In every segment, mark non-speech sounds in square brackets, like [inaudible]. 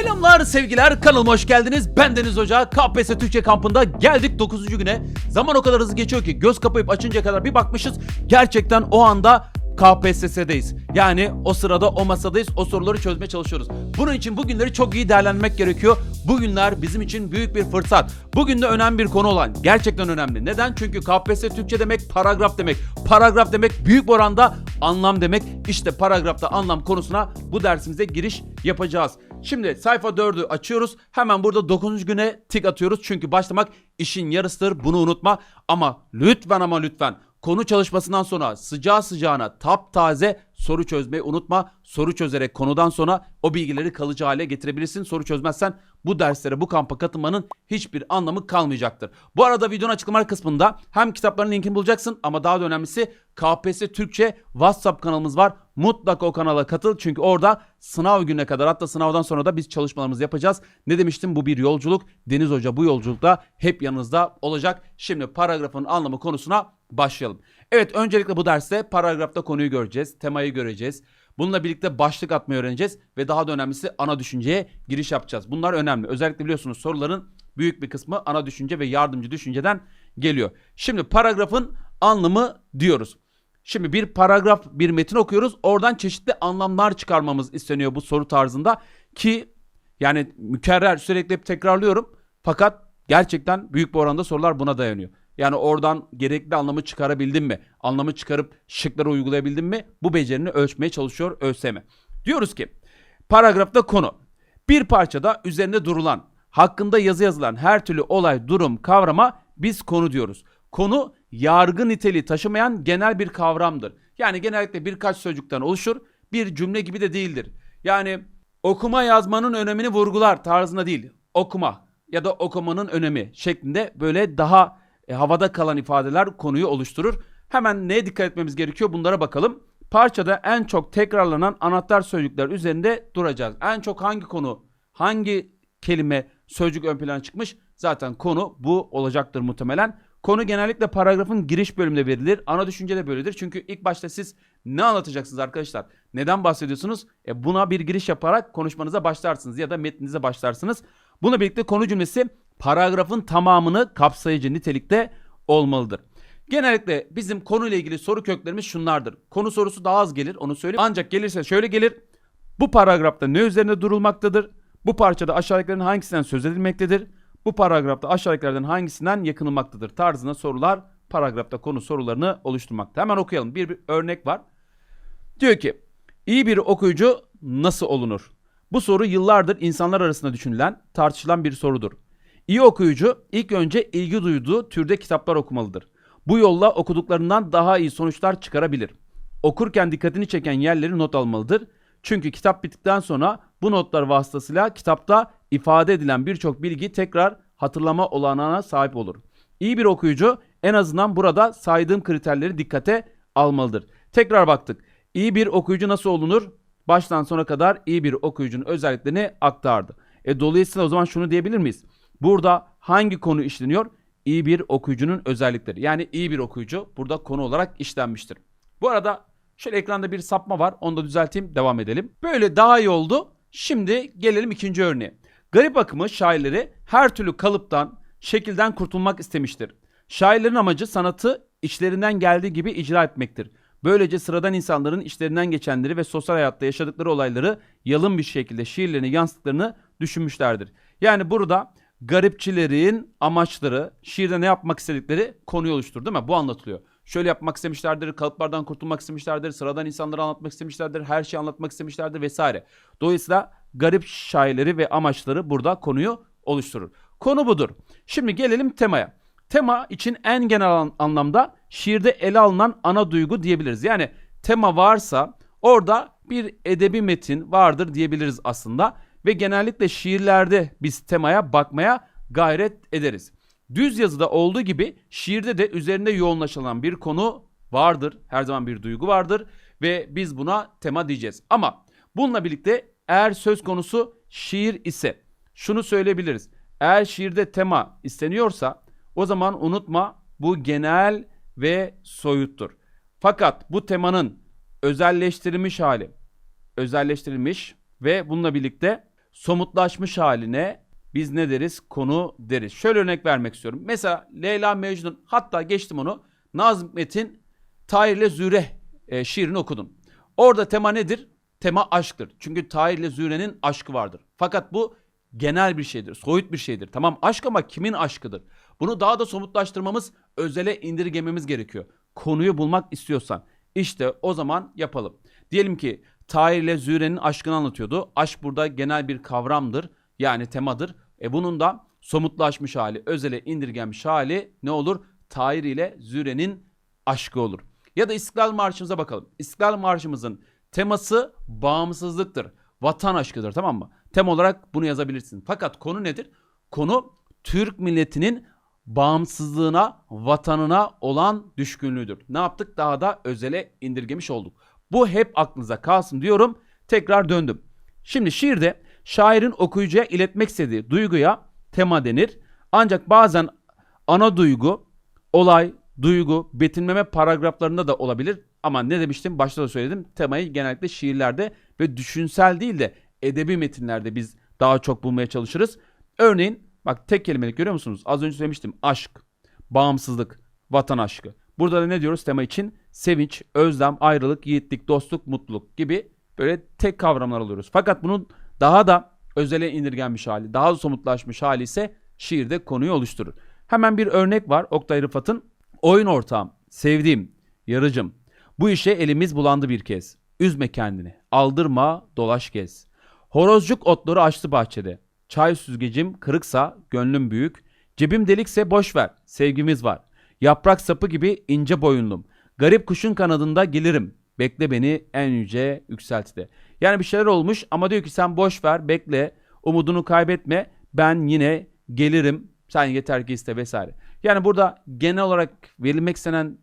Selamlar sevgiler kanalıma hoş geldiniz. Ben Deniz Hoca. KPSS Türkçe kampında geldik 9. güne. Zaman o kadar hızlı geçiyor ki göz kapayıp açınca kadar bir bakmışız. Gerçekten o anda KPSS'deyiz. Yani o sırada o masadayız. O soruları çözmeye çalışıyoruz. Bunun için bugünleri çok iyi değerlendirmek gerekiyor. Bugünler bizim için büyük bir fırsat. Bugün de önemli bir konu olan. Gerçekten önemli. Neden? Çünkü KPSS Türkçe demek paragraf demek. Paragraf demek büyük oranda anlam demek. İşte paragrafta anlam konusuna bu dersimize giriş yapacağız. Şimdi sayfa 4'ü açıyoruz. Hemen burada 9. güne tik atıyoruz. Çünkü başlamak işin yarısıdır. Bunu unutma. Ama lütfen ama lütfen konu çalışmasından sonra sıcağı sıcağına taptaze soru çözmeyi unutma. Soru çözerek konudan sonra o bilgileri kalıcı hale getirebilirsin. Soru çözmezsen bu derslere bu kampa katılmanın hiçbir anlamı kalmayacaktır. Bu arada videonun açıklamalar kısmında hem kitapların linkini bulacaksın ama daha da önemlisi KPSS Türkçe WhatsApp kanalımız var. Mutlaka o kanala katıl çünkü orada sınav gününe kadar hatta sınavdan sonra da biz çalışmalarımızı yapacağız. Ne demiştim bu bir yolculuk. Deniz Hoca bu yolculukta hep yanınızda olacak. Şimdi paragrafın anlamı konusuna başlayalım. Evet öncelikle bu derste paragrafta konuyu göreceğiz. Temayı göreceğiz. Bununla birlikte başlık atmayı öğreneceğiz ve daha da önemlisi ana düşünceye giriş yapacağız. Bunlar önemli. Özellikle biliyorsunuz soruların büyük bir kısmı ana düşünce ve yardımcı düşünceden geliyor. Şimdi paragrafın anlamı diyoruz. Şimdi bir paragraf, bir metin okuyoruz. Oradan çeşitli anlamlar çıkarmamız isteniyor bu soru tarzında ki yani mükerrer sürekli hep tekrarlıyorum. Fakat gerçekten büyük bir oranda sorular buna dayanıyor. Yani oradan gerekli anlamı çıkarabildim mi? Anlamı çıkarıp şıkları uygulayabildim mi? Bu becerini ölçmeye çalışıyor ÖSYM. Diyoruz ki paragrafta konu. Bir parçada üzerinde durulan, hakkında yazı yazılan her türlü olay, durum, kavrama biz konu diyoruz. Konu yargı niteliği taşımayan genel bir kavramdır. Yani genellikle birkaç sözcükten oluşur. Bir cümle gibi de değildir. Yani okuma yazmanın önemini vurgular tarzında değil. Okuma ya da okumanın önemi şeklinde böyle daha e, havada kalan ifadeler konuyu oluşturur. Hemen neye dikkat etmemiz gerekiyor bunlara bakalım. Parçada en çok tekrarlanan anahtar sözcükler üzerinde duracağız. En çok hangi konu, hangi kelime, sözcük ön plana çıkmış? Zaten konu bu olacaktır muhtemelen. Konu genellikle paragrafın giriş bölümünde verilir. Ana düşünce de böyledir. Çünkü ilk başta siz ne anlatacaksınız arkadaşlar? Neden bahsediyorsunuz? E buna bir giriş yaparak konuşmanıza başlarsınız ya da metninize başlarsınız. Bununla birlikte konu cümlesi paragrafın tamamını kapsayıcı nitelikte olmalıdır. Genellikle bizim konuyla ilgili soru köklerimiz şunlardır. Konu sorusu daha az gelir onu söyleyeyim. Ancak gelirse şöyle gelir. Bu paragrafta ne üzerinde durulmaktadır? Bu parçada aşağıdakilerin hangisinden söz edilmektedir? Bu paragrafta aşağıdakilerden hangisinden yakınılmaktadır tarzında sorular paragrafta konu sorularını oluşturmakta. Hemen okuyalım. Bir, bir örnek var. Diyor ki iyi bir okuyucu nasıl olunur? Bu soru yıllardır insanlar arasında düşünülen, tartışılan bir sorudur. İyi okuyucu ilk önce ilgi duyduğu türde kitaplar okumalıdır. Bu yolla okuduklarından daha iyi sonuçlar çıkarabilir. Okurken dikkatini çeken yerleri not almalıdır. Çünkü kitap bittikten sonra bu notlar vasıtasıyla kitapta ifade edilen birçok bilgi tekrar hatırlama olanağına sahip olur. İyi bir okuyucu en azından burada saydığım kriterleri dikkate almalıdır. Tekrar baktık. İyi bir okuyucu nasıl olunur? Baştan sona kadar iyi bir okuyucunun özelliklerini aktardı. E, dolayısıyla o zaman şunu diyebilir miyiz? Burada hangi konu işleniyor? İyi bir okuyucunun özellikleri. Yani iyi bir okuyucu burada konu olarak işlenmiştir. Bu arada şöyle ekranda bir sapma var. Onu da düzelteyim. Devam edelim. Böyle daha iyi oldu. Şimdi gelelim ikinci örneğe. Garip akımı şairleri her türlü kalıptan, şekilden kurtulmak istemiştir. Şairlerin amacı sanatı içlerinden geldiği gibi icra etmektir. Böylece sıradan insanların içlerinden geçenleri ve sosyal hayatta yaşadıkları olayları yalın bir şekilde şiirlerine yansıttıklarını düşünmüşlerdir. Yani burada garipçilerin amaçları, şiirde ne yapmak istedikleri konuyu oluşturur değil mi? Bu anlatılıyor. Şöyle yapmak istemişlerdir, kalıplardan kurtulmak istemişlerdir, sıradan insanları anlatmak istemişlerdir, her şeyi anlatmak istemişlerdir vesaire. Dolayısıyla garip şairleri ve amaçları burada konuyu oluşturur. Konu budur. Şimdi gelelim temaya. Tema için en genel anlamda şiirde ele alınan ana duygu diyebiliriz. Yani tema varsa orada bir edebi metin vardır diyebiliriz aslında. Ve genellikle şiirlerde biz temaya bakmaya gayret ederiz. Düz yazıda olduğu gibi şiirde de üzerinde yoğunlaşılan bir konu vardır. Her zaman bir duygu vardır ve biz buna tema diyeceğiz. Ama bununla birlikte eğer söz konusu şiir ise şunu söyleyebiliriz. Eğer şiirde tema isteniyorsa o zaman unutma bu genel ve soyuttur. Fakat bu temanın özelleştirilmiş hali, özelleştirilmiş ve bununla birlikte somutlaşmış haline biz ne deriz? Konu deriz. Şöyle örnek vermek istiyorum. Mesela Leyla Mecnun hatta geçtim onu. Nazım Hikmet'in Tahir ile Züre e, şiirini okudum. Orada tema nedir? Tema aşktır. Çünkü Tahir ile Züre'nin aşkı vardır. Fakat bu genel bir şeydir, soyut bir şeydir. Tamam aşk ama kimin aşkıdır? Bunu daha da somutlaştırmamız, özele indirgememiz gerekiyor. Konuyu bulmak istiyorsan işte o zaman yapalım. Diyelim ki Tahir ile Züre'nin aşkını anlatıyordu. Aşk burada genel bir kavramdır. Yani temadır. E bunun da somutlaşmış hali, özele indirgenmiş hali ne olur? Tahir ile Züre'nin aşkı olur. Ya da İstiklal Marşımıza bakalım. İstiklal Marşımızın teması bağımsızlıktır. Vatan aşkıdır tamam mı? Tem olarak bunu yazabilirsin. Fakat konu nedir? Konu Türk milletinin bağımsızlığına, vatanına olan düşkünlüğüdür. Ne yaptık? Daha da özele indirgemiş olduk. Bu hep aklınıza kalsın diyorum. Tekrar döndüm. Şimdi şiirde şairin okuyucuya iletmek istediği duyguya tema denir. Ancak bazen ana duygu, olay, duygu, betimleme paragraflarında da olabilir. Ama ne demiştim? Başta da söyledim. Temayı genellikle şiirlerde ve düşünsel değil de edebi metinlerde biz daha çok bulmaya çalışırız. Örneğin bak tek kelimelik görüyor musunuz? Az önce söylemiştim. Aşk, bağımsızlık, vatan aşkı. Burada da ne diyoruz tema için? Sevinç, özlem, ayrılık, yiğitlik, dostluk, mutluluk gibi böyle tek kavramlar alıyoruz. Fakat bunun daha da özele indirgenmiş hali, daha da somutlaşmış hali ise şiirde konuyu oluşturur. Hemen bir örnek var Oktay Rıfat'ın. Oyun ortağım, sevdiğim, yarıcım. Bu işe elimiz bulandı bir kez. Üzme kendini, aldırma, dolaş gez. Horozcuk otları açtı bahçede. Çay süzgecim kırıksa gönlüm büyük. Cebim delikse boş ver, sevgimiz var. Yaprak sapı gibi ince boyunlum. Garip kuşun kanadında gelirim. Bekle beni en yüce yükseltide. Yani bir şeyler olmuş ama diyor ki sen boş ver, bekle, umudunu kaybetme. Ben yine gelirim. Sen yeter ki iste vesaire. Yani burada genel olarak verilmek istenen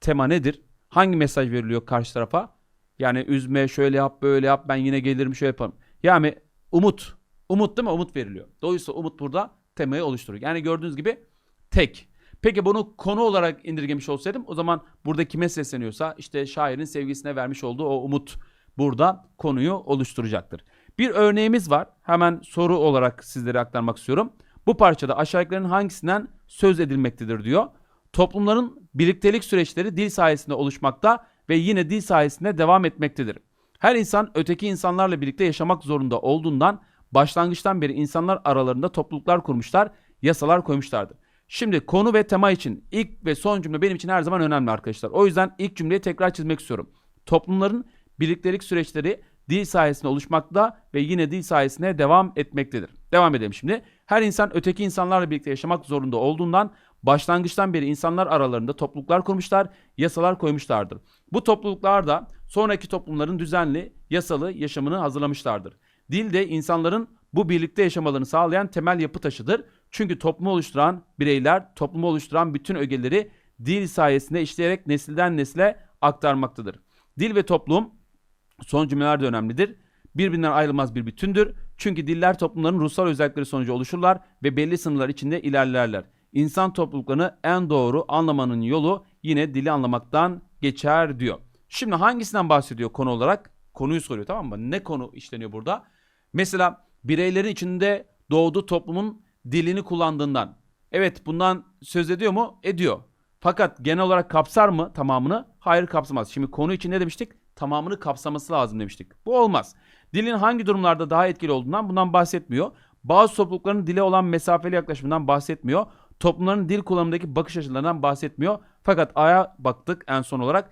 tema nedir? Hangi mesaj veriliyor karşı tarafa? Yani üzme, şöyle yap, böyle yap, ben yine gelirim, şöyle yaparım. Yani umut. Umut değil mi? Umut veriliyor. Dolayısıyla umut burada temayı oluşturuyor. Yani gördüğünüz gibi tek. Peki bunu konu olarak indirgemiş olsaydım o zaman burada kime sesleniyorsa işte şairin sevgisine vermiş olduğu o umut burada konuyu oluşturacaktır. Bir örneğimiz var. Hemen soru olarak sizlere aktarmak istiyorum. Bu parçada aşağıdakilerin hangisinden söz edilmektedir diyor. Toplumların birliktelik süreçleri dil sayesinde oluşmakta ve yine dil sayesinde devam etmektedir. Her insan öteki insanlarla birlikte yaşamak zorunda olduğundan başlangıçtan beri insanlar aralarında topluluklar kurmuşlar, yasalar koymuşlardır. Şimdi konu ve tema için ilk ve son cümle benim için her zaman önemli arkadaşlar. O yüzden ilk cümleyi tekrar çizmek istiyorum. Toplumların birliktelik süreçleri dil sayesinde oluşmakta ve yine dil sayesinde devam etmektedir. Devam edelim şimdi. Her insan öteki insanlarla birlikte yaşamak zorunda olduğundan başlangıçtan beri insanlar aralarında topluluklar kurmuşlar, yasalar koymuşlardır. Bu topluluklar da sonraki toplumların düzenli, yasalı yaşamını hazırlamışlardır. Dil de insanların bu birlikte yaşamalarını sağlayan temel yapı taşıdır. Çünkü toplumu oluşturan bireyler, toplumu oluşturan bütün ögeleri dil sayesinde işleyerek nesilden nesile aktarmaktadır. Dil ve toplum son cümleler de önemlidir. Birbirinden ayrılmaz bir bütündür. Çünkü diller toplumların ruhsal özellikleri sonucu oluşurlar ve belli sınırlar içinde ilerlerler. İnsan topluluklarını en doğru anlamanın yolu yine dili anlamaktan geçer diyor. Şimdi hangisinden bahsediyor konu olarak? Konuyu soruyor tamam mı? Ne konu işleniyor burada? Mesela bireylerin içinde doğduğu toplumun dilini kullandığından. Evet bundan söz ediyor mu? Ediyor. Fakat genel olarak kapsar mı tamamını? Hayır kapsamaz. Şimdi konu için ne demiştik? Tamamını kapsaması lazım demiştik. Bu olmaz. Dilin hangi durumlarda daha etkili olduğundan bundan bahsetmiyor. Bazı toplulukların dile olan mesafeli yaklaşımından bahsetmiyor. Toplumların dil kullanımındaki bakış açılarından bahsetmiyor. Fakat aya baktık en son olarak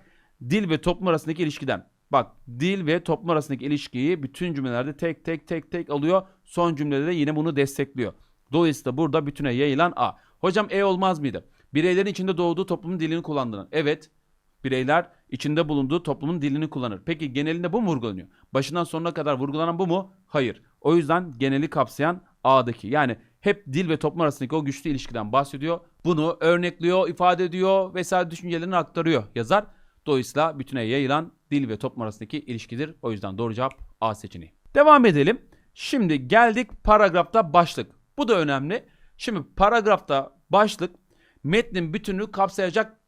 dil ve toplum arasındaki ilişkiden. Bak dil ve toplum arasındaki ilişkiyi bütün cümlelerde tek tek tek tek alıyor. Son cümlede de yine bunu destekliyor. Dolayısıyla burada bütüne yayılan A. Hocam E olmaz mıydı? Bireylerin içinde doğduğu toplumun dilini kullandığını. Evet. Bireyler içinde bulunduğu toplumun dilini kullanır. Peki genelinde bu mu vurgulanıyor? Başından sonuna kadar vurgulanan bu mu? Hayır. O yüzden geneli kapsayan A'daki. Yani hep dil ve toplum arasındaki o güçlü ilişkiden bahsediyor. Bunu örnekliyor, ifade ediyor vesaire düşüncelerini aktarıyor yazar. Dolayısıyla bütüne yayılan dil ve toplum arasındaki ilişkidir. O yüzden doğru cevap A seçeneği. Devam edelim. Şimdi geldik paragrafta başlık. Bu da önemli. Şimdi paragrafta başlık metnin bütününü kapsayacak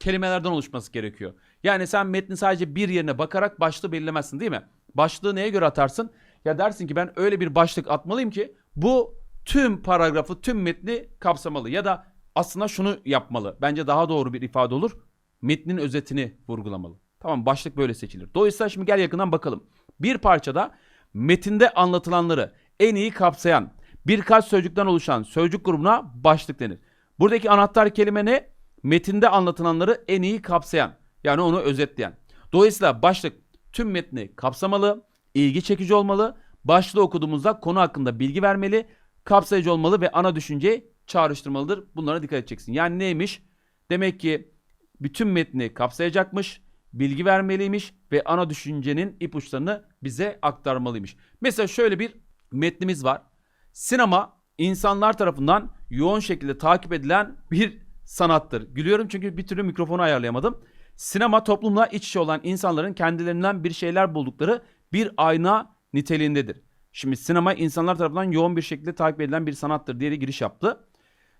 kelimelerden oluşması gerekiyor. Yani sen metnin sadece bir yerine bakarak başlığı belirlemezsin değil mi? Başlığı neye göre atarsın? Ya dersin ki ben öyle bir başlık atmalıyım ki bu tüm paragrafı, tüm metni kapsamalı. Ya da aslında şunu yapmalı. Bence daha doğru bir ifade olur. Metnin özetini vurgulamalı. Tamam başlık böyle seçilir. Dolayısıyla şimdi gel yakından bakalım. Bir parçada metinde anlatılanları en iyi kapsayan birkaç sözcükten oluşan sözcük grubuna başlık denir. Buradaki anahtar kelime ne? Metinde anlatılanları en iyi kapsayan. Yani onu özetleyen. Dolayısıyla başlık tüm metni kapsamalı, ilgi çekici olmalı, başlığı okuduğumuzda konu hakkında bilgi vermeli, kapsayıcı olmalı ve ana düşünceyi çağrıştırmalıdır. Bunlara dikkat edeceksin. Yani neymiş? Demek ki bütün metni kapsayacakmış, bilgi vermeliymiş ve ana düşüncenin ipuçlarını bize aktarmalıymış. Mesela şöyle bir metnimiz var. Sinema insanlar tarafından yoğun şekilde takip edilen bir sanattır. Gülüyorum çünkü bir türlü mikrofonu ayarlayamadım. Sinema toplumla iç içe olan insanların kendilerinden bir şeyler buldukları bir ayna niteliğindedir. Şimdi sinema insanlar tarafından yoğun bir şekilde takip edilen bir sanattır diye giriş yaptı.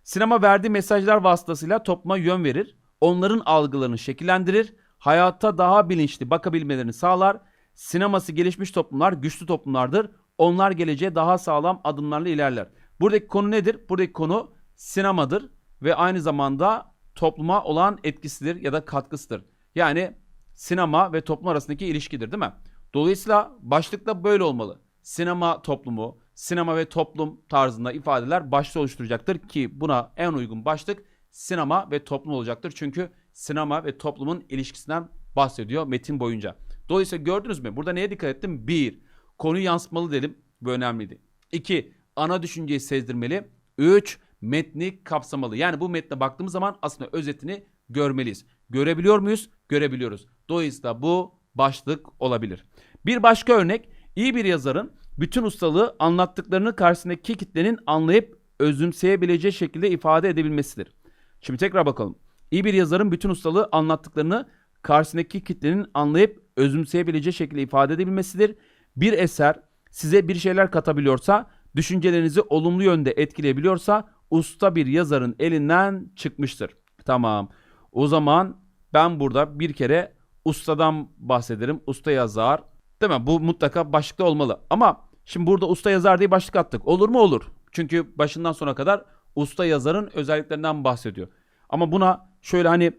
Sinema verdiği mesajlar vasıtasıyla topluma yön verir, onların algılarını şekillendirir, hayata daha bilinçli bakabilmelerini sağlar. Sineması gelişmiş toplumlar güçlü toplumlardır. Onlar geleceğe daha sağlam adımlarla ilerler. Buradaki konu nedir? Buradaki konu sinemadır ve aynı zamanda topluma olan etkisidir ya da katkısıdır. Yani sinema ve toplum arasındaki ilişkidir değil mi? Dolayısıyla başlıkta böyle olmalı. Sinema toplumu, sinema ve toplum tarzında ifadeler başlığı oluşturacaktır ki buna en uygun başlık sinema ve toplum olacaktır. Çünkü sinema ve toplumun ilişkisinden bahsediyor metin boyunca. Dolayısıyla gördünüz mü? Burada neye dikkat ettim? Bir, konuyu yansıtmalı dedim. Bu önemliydi. İki, ana düşünceyi sezdirmeli. Üç, metni kapsamalı. Yani bu metne baktığımız zaman aslında özetini görmeliyiz. Görebiliyor muyuz? Görebiliyoruz. Dolayısıyla bu başlık olabilir. Bir başka örnek iyi bir yazarın bütün ustalığı anlattıklarını karşısındaki kitlenin anlayıp özümseyebileceği şekilde ifade edebilmesidir. Şimdi tekrar bakalım. İyi bir yazarın bütün ustalığı anlattıklarını karşısındaki kitlenin anlayıp özümseyebileceği şekilde ifade edebilmesidir. Bir eser size bir şeyler katabiliyorsa, düşüncelerinizi olumlu yönde etkileyebiliyorsa usta bir yazarın elinden çıkmıştır. Tamam. O zaman ben burada bir kere ustadan bahsederim. Usta yazar. Değil mi? Bu mutlaka başlıkta olmalı. Ama şimdi burada usta yazar diye başlık attık. Olur mu? Olur. Çünkü başından sona kadar usta yazarın özelliklerinden bahsediyor. Ama buna şöyle hani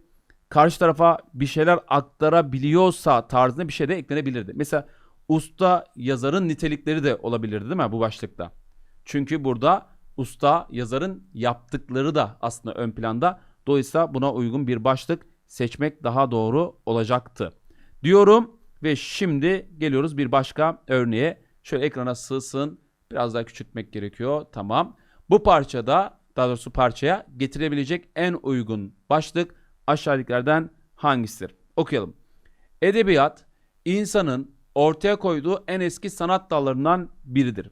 karşı tarafa bir şeyler aktarabiliyorsa tarzında bir şey de eklenebilirdi. Mesela usta yazarın nitelikleri de olabilirdi değil mi bu başlıkta? Çünkü burada usta yazarın yaptıkları da aslında ön planda. Dolayısıyla buna uygun bir başlık seçmek daha doğru olacaktı. Diyorum ve şimdi geliyoruz bir başka örneğe. Şöyle ekrana sığsın. Biraz daha küçültmek gerekiyor. Tamam. Bu parçada daha doğrusu parçaya getirebilecek en uygun başlık aşağıdakilerden hangisidir? Okuyalım. Edebiyat insanın ortaya koyduğu en eski sanat dallarından biridir.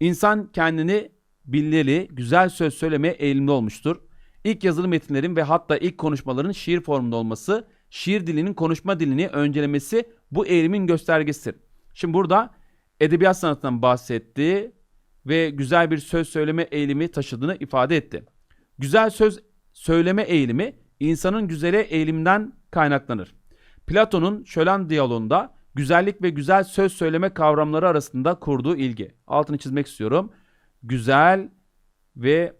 İnsan kendini bilmeli, güzel söz söylemeye eğilimli olmuştur. İlk yazılı metinlerin ve hatta ilk konuşmaların şiir formunda olması, şiir dilinin konuşma dilini öncelemesi bu eğilimin göstergesidir. Şimdi burada edebiyat sanatından bahsetti ve güzel bir söz söyleme eğilimi taşıdığını ifade etti. Güzel söz söyleme eğilimi insanın güzele eğilimden kaynaklanır. Platon'un Şölen diyaloğunda güzellik ve güzel söz söyleme kavramları arasında kurduğu ilgi. Altını çizmek istiyorum. Güzel ve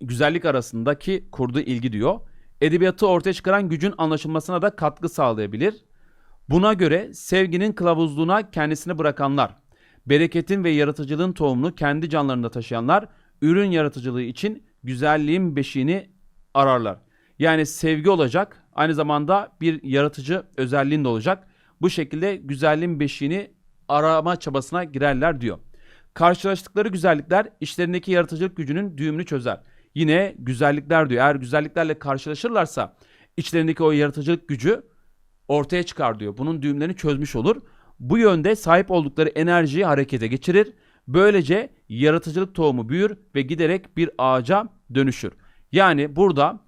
güzellik arasındaki kurduğu ilgi diyor. Edebiyatı ortaya çıkaran gücün anlaşılmasına da katkı sağlayabilir. Buna göre sevginin kılavuzluğuna kendisini bırakanlar, bereketin ve yaratıcılığın tohumunu kendi canlarında taşıyanlar, ürün yaratıcılığı için güzelliğin beşiğini ararlar. Yani sevgi olacak, aynı zamanda bir yaratıcı özelliğin de olacak. Bu şekilde güzelliğin beşiğini arama çabasına girerler diyor. Karşılaştıkları güzellikler işlerindeki yaratıcılık gücünün düğümünü çözer. Yine güzellikler diyor. Eğer güzelliklerle karşılaşırlarsa içlerindeki o yaratıcılık gücü ortaya çıkar diyor. Bunun düğümlerini çözmüş olur. Bu yönde sahip oldukları enerjiyi harekete geçirir. Böylece yaratıcılık tohumu büyür ve giderek bir ağaca dönüşür. Yani burada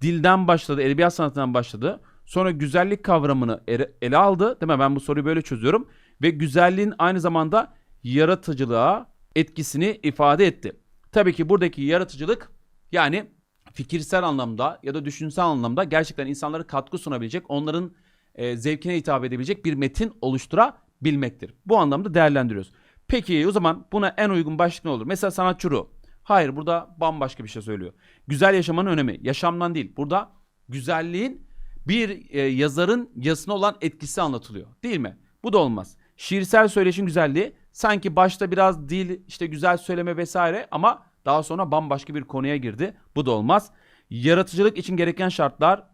dilden başladı, edebiyat sanatından başladı. Sonra güzellik kavramını ele aldı. Değil mi? Ben bu soruyu böyle çözüyorum. Ve güzelliğin aynı zamanda yaratıcılığa etkisini ifade etti. Tabii ki buradaki yaratıcılık yani fikirsel anlamda ya da düşünsel anlamda gerçekten insanlara katkı sunabilecek, onların e, zevkine hitap edebilecek bir metin oluşturabilmektir. Bu anlamda değerlendiriyoruz. Peki o zaman buna en uygun başlık ne olur? Mesela sanatçı ruh. Hayır burada bambaşka bir şey söylüyor. Güzel yaşamanın önemi. Yaşamdan değil. Burada güzelliğin bir e, yazarın yazısına olan etkisi anlatılıyor. Değil mi? Bu da olmaz. Şiirsel söyleşin güzelliği sanki başta biraz dil işte güzel söyleme vesaire ama daha sonra bambaşka bir konuya girdi. Bu da olmaz. Yaratıcılık için gereken şartlar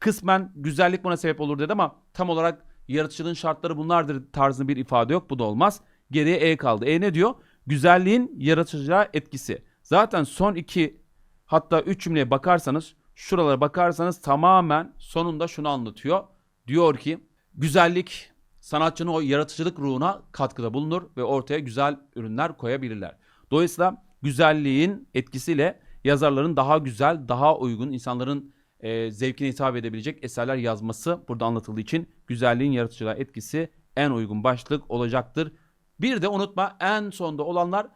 kısmen güzellik buna sebep olur dedi ama tam olarak yaratıcılığın şartları bunlardır tarzında bir ifade yok. Bu da olmaz. Geriye E kaldı. E ne diyor? Güzelliğin yaratıcılığa etkisi. Zaten son iki hatta üç cümleye bakarsanız şuralara bakarsanız tamamen sonunda şunu anlatıyor. Diyor ki güzellik sanatçının o yaratıcılık ruhuna katkıda bulunur ve ortaya güzel ürünler koyabilirler. Dolayısıyla güzelliğin etkisiyle yazarların daha güzel, daha uygun, insanların e, zevkine hitap edebilecek eserler yazması burada anlatıldığı için güzelliğin yaratıcılığa etkisi en uygun başlık olacaktır. Bir de unutma en sonda olanlar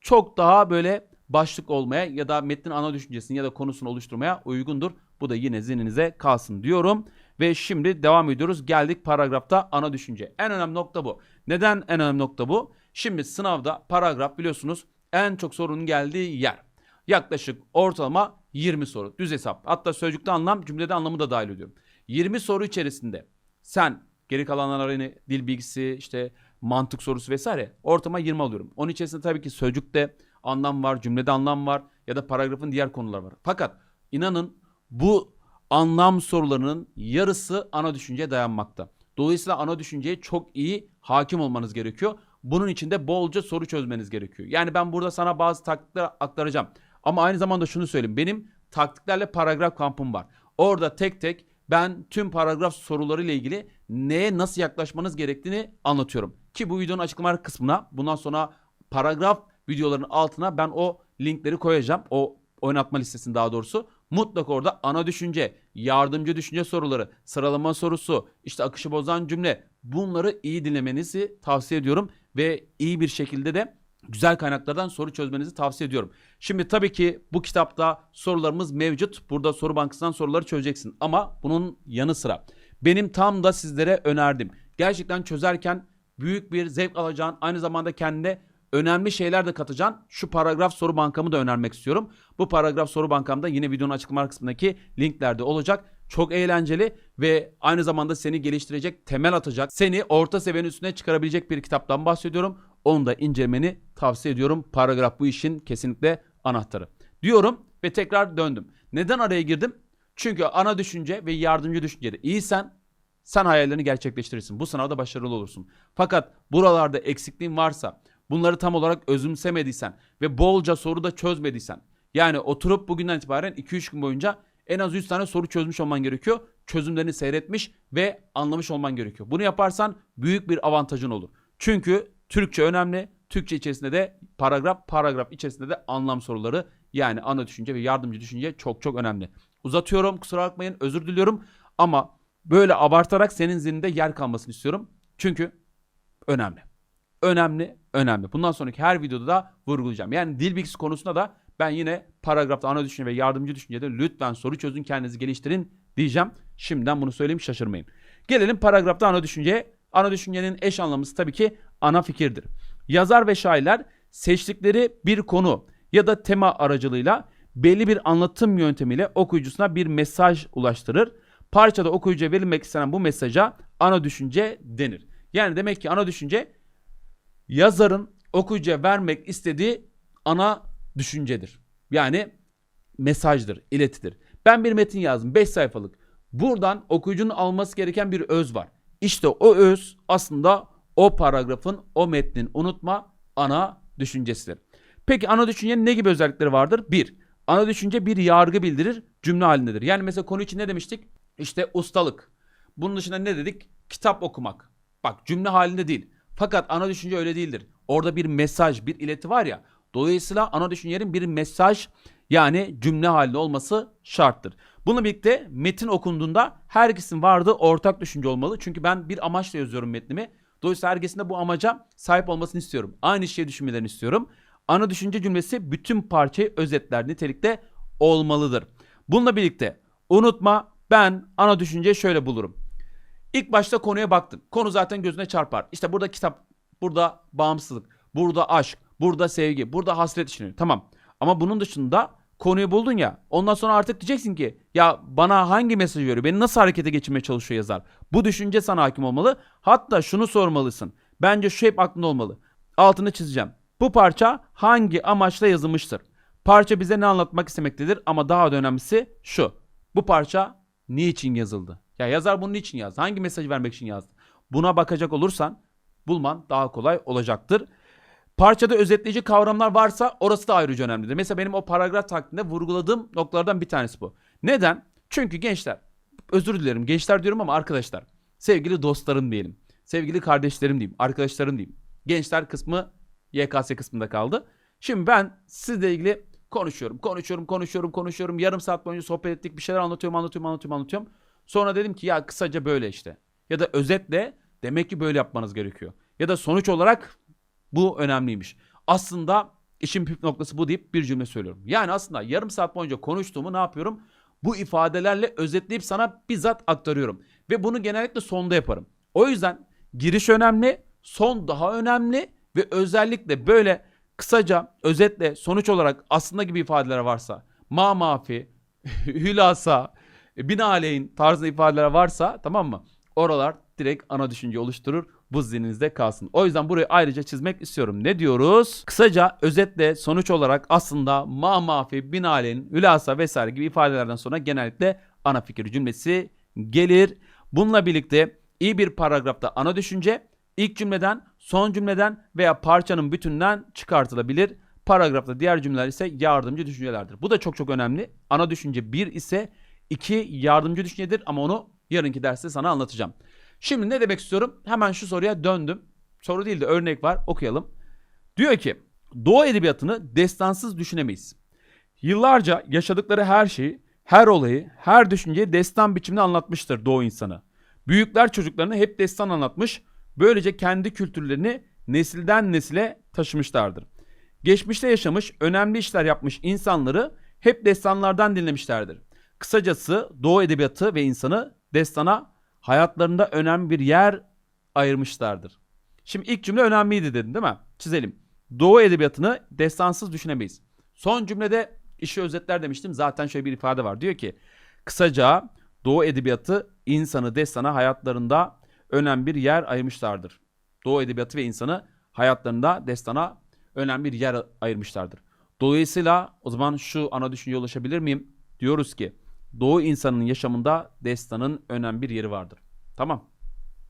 çok daha böyle başlık olmaya ya da metnin ana düşüncesini ya da konusunu oluşturmaya uygundur. Bu da yine zihninize kalsın diyorum. Ve şimdi devam ediyoruz. Geldik paragrafta ana düşünce. En önemli nokta bu. Neden en önemli nokta bu? Şimdi sınavda paragraf biliyorsunuz en çok sorunun geldiği yer. Yaklaşık ortalama 20 soru. Düz hesap. Hatta sözcükte anlam, cümlede anlamı da dahil ediyorum. 20 soru içerisinde sen geri kalanlar yine dil bilgisi, işte mantık sorusu vesaire ortama 20 alıyorum. Onun içerisinde tabii ki sözcükte anlam var, cümlede anlam var ya da paragrafın diğer konular var. Fakat inanın bu anlam sorularının yarısı ana düşünceye dayanmakta. Dolayısıyla ana düşünceye çok iyi hakim olmanız gerekiyor. Bunun için de bolca soru çözmeniz gerekiyor. Yani ben burada sana bazı taktikler aktaracağım. Ama aynı zamanda şunu söyleyeyim. Benim taktiklerle paragraf kampım var. Orada tek tek ben tüm paragraf soruları ile ilgili neye nasıl yaklaşmanız gerektiğini anlatıyorum. Ki bu videonun açıklamalar kısmına bundan sonra paragraf videoların altına ben o linkleri koyacağım. O oynatma listesini daha doğrusu. Mutlaka orada ana düşünce, yardımcı düşünce soruları, sıralama sorusu, işte akışı bozan cümle bunları iyi dinlemenizi tavsiye ediyorum ve iyi bir şekilde de güzel kaynaklardan soru çözmenizi tavsiye ediyorum. Şimdi tabii ki bu kitapta sorularımız mevcut. Burada soru bankasından soruları çözeceksin. Ama bunun yanı sıra benim tam da sizlere önerdim. Gerçekten çözerken büyük bir zevk alacağın, aynı zamanda kendine önemli şeyler de katacağın şu paragraf soru bankamı da önermek istiyorum. Bu paragraf soru bankamda yine videonun açıklama kısmındaki linklerde olacak. Çok eğlenceli ve aynı zamanda seni geliştirecek, temel atacak, seni orta seviyenin üstüne çıkarabilecek bir kitaptan bahsediyorum. Onu da incelemeni tavsiye ediyorum. Paragraf bu işin kesinlikle anahtarı. Diyorum ve tekrar döndüm. Neden araya girdim? Çünkü ana düşünce ve yardımcı düşüncede iyisen sen hayallerini gerçekleştirirsin. Bu sınavda başarılı olursun. Fakat buralarda eksikliğin varsa, bunları tam olarak özümsemediysen ve bolca soru da çözmediysen, yani oturup bugünden itibaren 2-3 gün boyunca en az 100 tane soru çözmüş olman gerekiyor. Çözümlerini seyretmiş ve anlamış olman gerekiyor. Bunu yaparsan büyük bir avantajın olur. Çünkü Türkçe önemli. Türkçe içerisinde de paragraf, paragraf içerisinde de anlam soruları yani ana düşünce ve yardımcı düşünce çok çok önemli. Uzatıyorum kusura bakmayın özür diliyorum ama böyle abartarak senin zihninde yer kalmasını istiyorum. Çünkü önemli. Önemli, önemli. Bundan sonraki her videoda da vurgulayacağım. Yani dil bilgisi konusunda da ben yine paragrafta ana düşünce ve yardımcı düşüncede lütfen soru çözün kendinizi geliştirin diyeceğim. Şimdiden bunu söyleyeyim şaşırmayın. Gelelim paragrafta ana düşünceye. Ana düşüncenin eş anlamlısı tabii ki ana fikirdir. Yazar ve şairler seçtikleri bir konu ya da tema aracılığıyla belli bir anlatım yöntemiyle okuyucusuna bir mesaj ulaştırır. Parçada okuyucuya verilmek istenen bu mesaja ana düşünce denir. Yani demek ki ana düşünce yazarın okuyucuya vermek istediği ana düşüncedir. Yani mesajdır, iletidir. Ben bir metin yazdım 5 sayfalık. Buradan okuyucunun alması gereken bir öz var. İşte o öz aslında o paragrafın, o metnin unutma ana düşüncesidir. Peki ana düşüncenin ne gibi özellikleri vardır? Bir, ana düşünce bir yargı bildirir, cümle halindedir. Yani mesela konu için ne demiştik? İşte ustalık. Bunun dışında ne dedik? Kitap okumak. Bak cümle halinde değil. Fakat ana düşünce öyle değildir. Orada bir mesaj, bir ileti var ya. Dolayısıyla ana düşüncenin bir mesaj yani cümle halinde olması şarttır. Bununla birlikte metin okunduğunda herkesin vardığı ortak düşünce olmalı. Çünkü ben bir amaçla yazıyorum metnimi. Dolayısıyla herkesin de bu amaca sahip olmasını istiyorum. Aynı şeyi düşünmelerini istiyorum. Ana düşünce cümlesi bütün parçayı özetler nitelikte olmalıdır. Bununla birlikte unutma ben ana düşünceyi şöyle bulurum. İlk başta konuya baktın. Konu zaten gözüne çarpar. İşte burada kitap, burada bağımsızlık. burada aşk, burada sevgi, burada hasret işleniyor. Tamam. Ama bunun dışında konuyu buldun ya. Ondan sonra artık diyeceksin ki ya bana hangi mesaj veriyor? Beni nasıl harekete geçirmeye çalışıyor yazar? Bu düşünce sana hakim olmalı. Hatta şunu sormalısın. Bence şu hep aklında olmalı. Altını çizeceğim. Bu parça hangi amaçla yazılmıştır? Parça bize ne anlatmak istemektedir ama daha da önemlisi şu. Bu parça niçin yazıldı? Ya yazar bunu niçin yazdı? Hangi mesajı vermek için yazdı? Buna bakacak olursan bulman daha kolay olacaktır. Parçada özetleyici kavramlar varsa orası da ayrıca önemlidir. Mesela benim o paragraf takviminde vurguladığım noktalardan bir tanesi bu. Neden? Çünkü gençler, özür dilerim gençler diyorum ama arkadaşlar, sevgili dostlarım diyelim, sevgili kardeşlerim diyeyim, arkadaşlarım diyeyim. Gençler kısmı YKS kısmında kaldı. Şimdi ben sizle ilgili konuşuyorum, konuşuyorum, konuşuyorum, konuşuyorum. Yarım saat boyunca sohbet ettik, bir şeyler anlatıyorum, anlatıyorum, anlatıyorum, anlatıyorum. Sonra dedim ki ya kısaca böyle işte. Ya da özetle demek ki böyle yapmanız gerekiyor. Ya da sonuç olarak bu önemliymiş. Aslında işin püf noktası bu deyip bir cümle söylüyorum. Yani aslında yarım saat boyunca konuştuğumu ne yapıyorum? Bu ifadelerle özetleyip sana bizzat aktarıyorum. Ve bunu genellikle sonda yaparım. O yüzden giriş önemli, son daha önemli ve özellikle böyle kısaca, özetle, sonuç olarak aslında gibi ifadeler varsa, ma mafi, [laughs] hülasa, binaenaleyhin tarzı ifadeler varsa tamam mı? Oralar direkt ana düşünce oluşturur. Bu zihninizde kalsın. O yüzden burayı ayrıca çizmek istiyorum. Ne diyoruz? Kısaca özetle sonuç olarak aslında ma mafi, binaenaleyhin, hülasa vesaire gibi ifadelerden sonra genellikle ana fikir cümlesi gelir. Bununla birlikte iyi bir paragrafta ana düşünce ilk cümleden, son cümleden veya parçanın bütününden çıkartılabilir. Paragrafta diğer cümleler ise yardımcı düşüncelerdir. Bu da çok çok önemli. Ana düşünce bir ise iki yardımcı düşüncedir ama onu yarınki derste sana anlatacağım. Şimdi ne demek istiyorum? Hemen şu soruya döndüm. Soru değil de örnek var okuyalım. Diyor ki Doğu edebiyatını destansız düşünemeyiz. Yıllarca yaşadıkları her şeyi, her olayı, her düşünceyi destan biçiminde anlatmıştır Doğu insanı. Büyükler çocuklarına hep destan anlatmış, böylece kendi kültürlerini nesilden nesile taşımışlardır. Geçmişte yaşamış, önemli işler yapmış insanları hep destanlardan dinlemişlerdir. Kısacası Doğu edebiyatı ve insanı destana hayatlarında önemli bir yer ayırmışlardır. Şimdi ilk cümle önemliydi dedin değil mi? Çizelim. Doğu edebiyatını destansız düşünemeyiz. Son cümlede işi özetler demiştim. Zaten şöyle bir ifade var. Diyor ki kısaca Doğu edebiyatı insanı destana hayatlarında önemli bir yer ayırmışlardır. Doğu edebiyatı ve insanı hayatlarında destana önemli bir yer ayırmışlardır. Dolayısıyla o zaman şu ana düşünceye ulaşabilir miyim? Diyoruz ki Doğu insanının yaşamında destanın önemli bir yeri vardır. Tamam.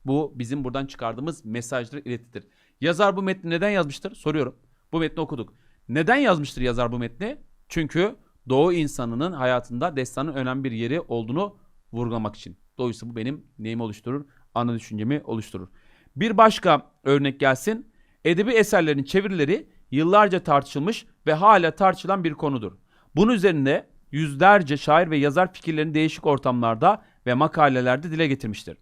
Bu bizim buradan çıkardığımız mesajdır, iletidir. Yazar bu metni neden yazmıştır? Soruyorum. Bu metni okuduk. Neden yazmıştır yazar bu metni? Çünkü Doğu insanının hayatında destanın önemli bir yeri olduğunu vurgulamak için. Dolayısıyla bu benim neyimi oluşturur? Ana düşüncemi oluşturur. Bir başka örnek gelsin. Edebi eserlerin çevirileri yıllarca tartışılmış ve hala tartışılan bir konudur. Bunun üzerine yüzlerce şair ve yazar fikirlerini değişik ortamlarda ve makalelerde dile getirmiştir.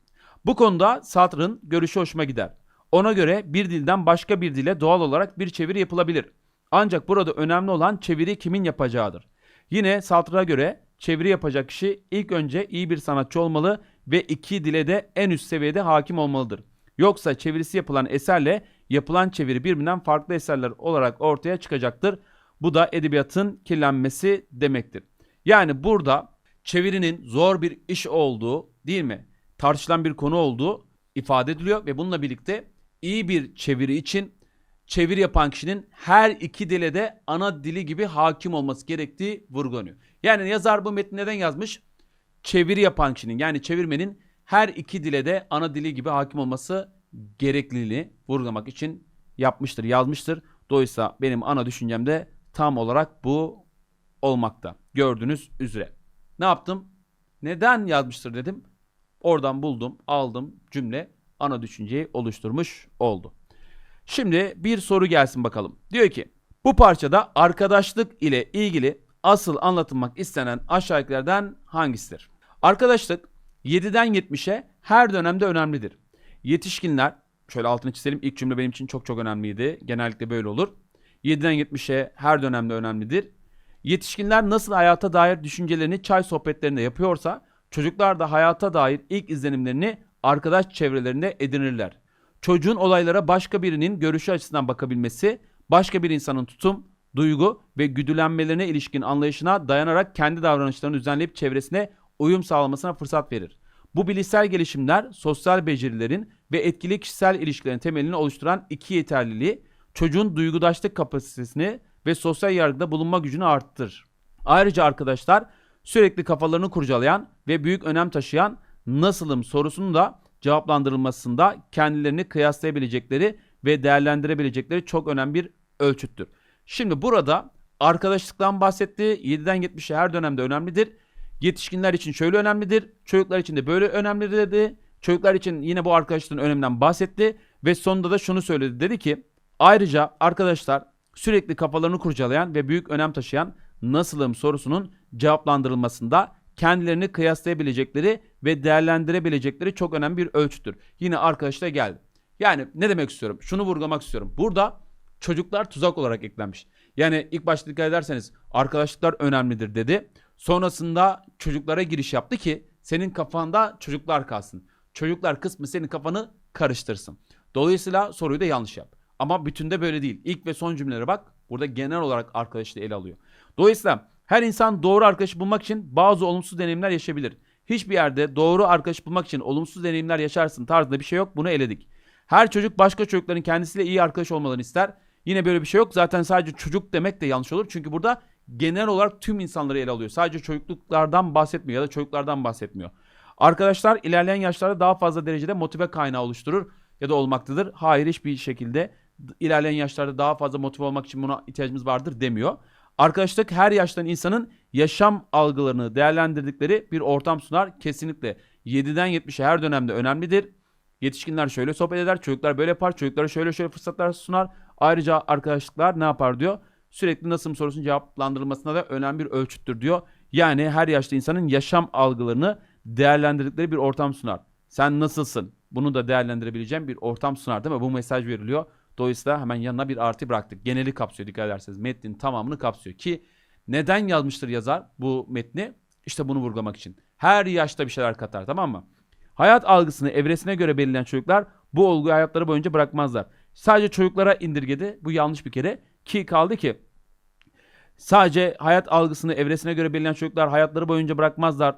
Bu konuda Sartre'ın görüşü hoşuma gider. Ona göre bir dilden başka bir dile doğal olarak bir çeviri yapılabilir. Ancak burada önemli olan çeviri kimin yapacağıdır. Yine Sartre'a göre çeviri yapacak kişi ilk önce iyi bir sanatçı olmalı ve iki dile de en üst seviyede hakim olmalıdır. Yoksa çevirisi yapılan eserle yapılan çeviri birbirinden farklı eserler olarak ortaya çıkacaktır. Bu da edebiyatın kirlenmesi demektir. Yani burada çevirinin zor bir iş olduğu değil mi? Tartışılan bir konu olduğu ifade ediliyor ve bununla birlikte iyi bir çeviri için çeviri yapan kişinin her iki dile de ana dili gibi hakim olması gerektiği vurgulanıyor. Yani yazar bu metni neden yazmış? Çeviri yapan kişinin yani çevirmenin her iki dile de ana dili gibi hakim olması gerekliliğini vurgulamak için yapmıştır, yazmıştır. Dolayısıyla benim ana düşüncem de tam olarak bu olmakta. Gördüğünüz üzere. Ne yaptım? Neden yazmıştır dedim. Oradan buldum, aldım cümle ana düşünceyi oluşturmuş oldu. Şimdi bir soru gelsin bakalım. Diyor ki bu parçada arkadaşlık ile ilgili asıl anlatılmak istenen aşağıdakilerden hangisidir? Arkadaşlık 7'den 70'e her dönemde önemlidir. Yetişkinler, şöyle altını çizelim ilk cümle benim için çok çok önemliydi. Genellikle böyle olur. 7'den 70'e her dönemde önemlidir. Yetişkinler nasıl hayata dair düşüncelerini çay sohbetlerinde yapıyorsa çocuklar da hayata dair ilk izlenimlerini arkadaş çevrelerinde edinirler. çocuğun olaylara başka birinin görüşü açısından bakabilmesi, başka bir insanın tutum, duygu ve güdülenmelerine ilişkin anlayışına dayanarak kendi davranışlarını düzenleyip çevresine uyum sağlamasına fırsat verir. Bu bilişsel gelişimler sosyal becerilerin ve etkili kişisel ilişkilerin temelini oluşturan iki yeterliliği çocuğun duygudaşlık kapasitesini ve sosyal yargıda bulunma gücünü arttırır. Ayrıca arkadaşlar sürekli kafalarını kurcalayan ve büyük önem taşıyan nasılım sorusunu da cevaplandırılmasında kendilerini kıyaslayabilecekleri ve değerlendirebilecekleri çok önemli bir ölçüttür. Şimdi burada arkadaşlıktan bahsetti. 7'den 70'e her dönemde önemlidir. Yetişkinler için şöyle önemlidir. Çocuklar için de böyle önemlidir dedi. Çocuklar için yine bu arkadaşlığın öneminden bahsetti. Ve sonunda da şunu söyledi. Dedi ki ayrıca arkadaşlar sürekli kafalarını kurcalayan ve büyük önem taşıyan nasılım sorusunun cevaplandırılmasında kendilerini kıyaslayabilecekleri ve değerlendirebilecekleri çok önemli bir ölçütür. Yine arkadaşlar geldi. Yani ne demek istiyorum? Şunu vurgulamak istiyorum. Burada çocuklar tuzak olarak eklenmiş. Yani ilk başta dikkat ederseniz arkadaşlıklar önemlidir dedi. Sonrasında çocuklara giriş yaptı ki senin kafanda çocuklar kalsın. Çocuklar kısmı senin kafanı karıştırsın. Dolayısıyla soruyu da yanlış yap. Ama bütünde böyle değil. İlk ve son cümlelere bak. Burada genel olarak arkadaşlığı ele alıyor. Dolayısıyla her insan doğru arkadaşı bulmak için bazı olumsuz deneyimler yaşayabilir. Hiçbir yerde doğru arkadaş bulmak için olumsuz deneyimler yaşarsın tarzında bir şey yok. Bunu eledik. Her çocuk başka çocukların kendisiyle iyi arkadaş olmalarını ister. Yine böyle bir şey yok. Zaten sadece çocuk demek de yanlış olur. Çünkü burada genel olarak tüm insanları ele alıyor. Sadece çocukluklardan bahsetmiyor ya da çocuklardan bahsetmiyor. Arkadaşlar ilerleyen yaşlarda daha fazla derecede motive kaynağı oluşturur ya da olmaktadır. Hayır hiçbir şekilde ilerleyen yaşlarda daha fazla motive olmak için buna ihtiyacımız vardır demiyor. Arkadaşlık her yaştan insanın yaşam algılarını değerlendirdikleri bir ortam sunar. Kesinlikle 7'den 70'e her dönemde önemlidir. Yetişkinler şöyle sohbet eder, çocuklar böyle yapar, çocuklara şöyle şöyle fırsatlar sunar. Ayrıca arkadaşlıklar ne yapar diyor. Sürekli nasıl sorusunun cevaplandırılmasına da önemli bir ölçüttür diyor. Yani her yaşta insanın yaşam algılarını değerlendirdikleri bir ortam sunar. Sen nasılsın? Bunu da değerlendirebileceğim bir ortam sunar değil mi? Bu mesaj veriliyor. Dolayısıyla hemen yanına bir artı bıraktık. Geneli kapsıyor dikkat ederseniz. Metnin tamamını kapsıyor ki neden yazmıştır yazar bu metni? İşte bunu vurgulamak için. Her yaşta bir şeyler katar tamam mı? Hayat algısını evresine göre belirleyen çocuklar bu olguyu hayatları boyunca bırakmazlar. Sadece çocuklara indirgedi. Bu yanlış bir kere. Ki kaldı ki sadece hayat algısını evresine göre belirleyen çocuklar hayatları boyunca bırakmazlar.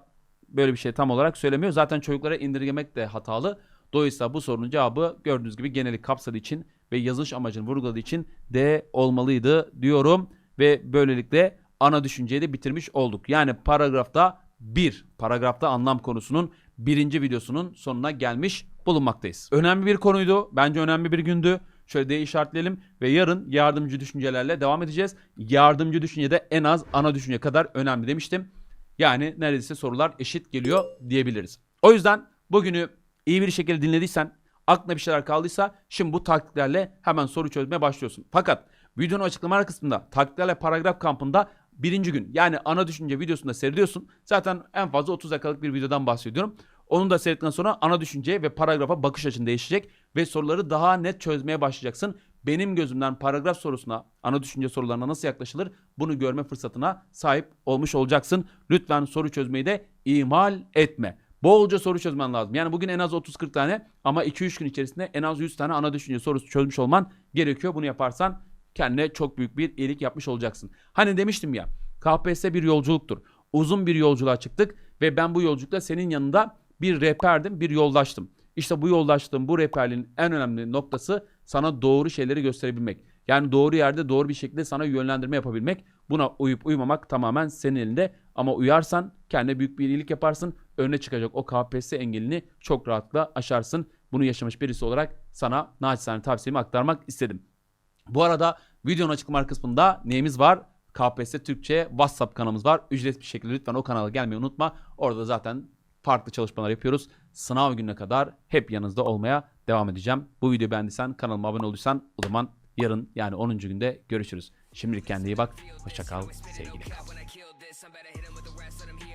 Böyle bir şey tam olarak söylemiyor. Zaten çocuklara indirgemek de hatalı. Dolayısıyla bu sorunun cevabı gördüğünüz gibi geneli kapsadığı için ve yazılış amacını vurguladığı için D olmalıydı diyorum. Ve böylelikle ana düşünceyi de bitirmiş olduk. Yani paragrafta bir, paragrafta anlam konusunun birinci videosunun sonuna gelmiş bulunmaktayız. Önemli bir konuydu. Bence önemli bir gündü. Şöyle D işaretleyelim ve yarın yardımcı düşüncelerle devam edeceğiz. Yardımcı düşünce de en az ana düşünce kadar önemli demiştim. Yani neredeyse sorular eşit geliyor diyebiliriz. O yüzden bugünü iyi bir şekilde dinlediysen, aklına bir şeyler kaldıysa şimdi bu taktiklerle hemen soru çözmeye başlıyorsun. Fakat videonun açıklamalar kısmında taktiklerle paragraf kampında birinci gün yani ana düşünce videosunda seyrediyorsun. Zaten en fazla 30 dakikalık bir videodan bahsediyorum. Onu da seyrettikten sonra ana düşünceye ve paragrafa bakış açın değişecek ve soruları daha net çözmeye başlayacaksın. Benim gözümden paragraf sorusuna, ana düşünce sorularına nasıl yaklaşılır bunu görme fırsatına sahip olmuş olacaksın. Lütfen soru çözmeyi de ihmal etme. Bolca soru çözmen lazım. Yani bugün en az 30-40 tane ama 2-3 gün içerisinde en az 100 tane ana düşünce sorusu çözmüş olman gerekiyor. Bunu yaparsan kendine çok büyük bir iyilik yapmış olacaksın. Hani demiştim ya KPSS bir yolculuktur. Uzun bir yolculuğa çıktık ve ben bu yolculukta senin yanında bir rehberdim, bir yoldaştım. İşte bu yoldaşlığın, bu rehberliğin en önemli noktası sana doğru şeyleri gösterebilmek. Yani doğru yerde doğru bir şekilde sana yönlendirme yapabilmek. Buna uyup uymamak tamamen senin elinde. Ama uyarsan kendine büyük bir iyilik yaparsın. Önüne çıkacak o KPSS engelini çok rahatlıkla aşarsın. Bunu yaşamış birisi olarak sana naçizane tavsiyemi aktarmak istedim. Bu arada videonun açıklama kısmında neyimiz var? KPSS Türkçe WhatsApp kanalımız var. Ücretsiz bir şekilde lütfen o kanala gelmeyi unutma. Orada zaten farklı çalışmalar yapıyoruz. Sınav gününe kadar hep yanınızda olmaya devam edeceğim. Bu videoyu beğendiysen kanalıma abone olduysan o zaman yarın yani 10. günde görüşürüz. Şimdilik kendine iyi bak. Hoşça kal. Sevgiyle kal.